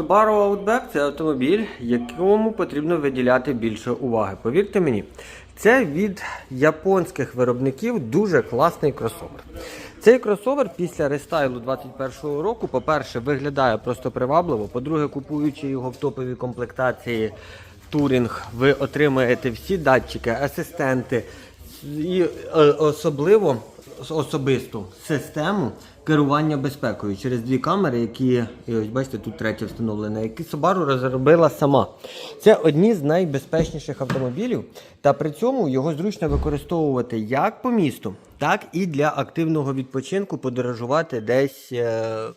Subaru Outback це автомобіль, якому потрібно виділяти більше уваги. Повірте мені, це від японських виробників дуже класний кросовер. Цей кросовер після рестайлу 2021 року, по-перше, виглядає просто привабливо. По-друге, купуючи його в топовій комплектації Touring, ви отримаєте всі датчики, асистенти і е, особливо особисту систему керування безпекою через дві камери, які, і ось бачите, тут третя встановлена, які Subaru розробила сама. Це одні з найбезпечніших автомобілів, та при цьому його зручно використовувати як по місту, так і для активного відпочинку, подорожувати десь. е,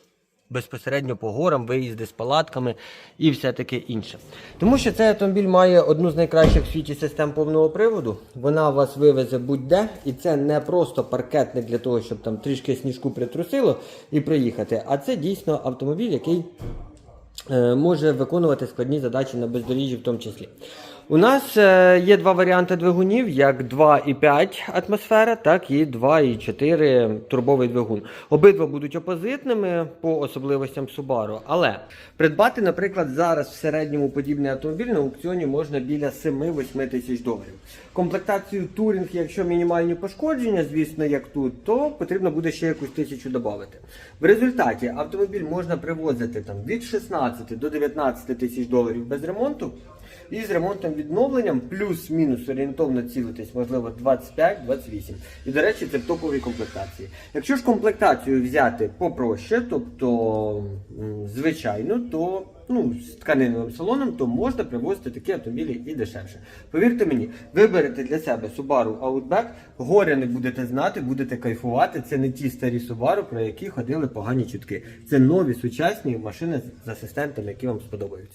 Безпосередньо по горам, виїзди з палатками і все таке інше. Тому що цей автомобіль має одну з найкращих в світі систем повного приводу. Вона вас вивезе будь-де, і це не просто паркетник для того, щоб там трішки сніжку притрусило і проїхати. А це дійсно автомобіль, який е, може виконувати складні задачі на бездоріжжі в тому числі. У нас е, є два варіанти двигунів, як 2,5 атмосфера, так і 2,4 турбовий двигун. Обидва будуть опозитними по особливостям Subaru. Але придбати, наприклад, зараз в середньому подібний автомобіль на аукціоні можна біля 7-8 тисяч доларів. Комплектацію Touring, якщо мінімальні пошкодження, звісно, як тут, то потрібно буде ще якусь тисячу додати. В результаті автомобіль можна привозити там від 16 до 19 тисяч доларів без ремонту. І з ремонтом відновленням плюс-мінус орієнтовно цілитись, можливо, 25-28. І, до речі, це в топовій комплектації. Якщо ж комплектацію взяти попроще, тобто м, звичайну, то ну, з тканинним салоном, то можна привозити такі автомобілі і дешевше. Повірте мені, виберете для себе Subaru Outback, горя не будете знати, будете кайфувати. Це не ті старі Subaru, про які ходили погані чутки. Це нові сучасні машини з асистентами, які вам сподобаються.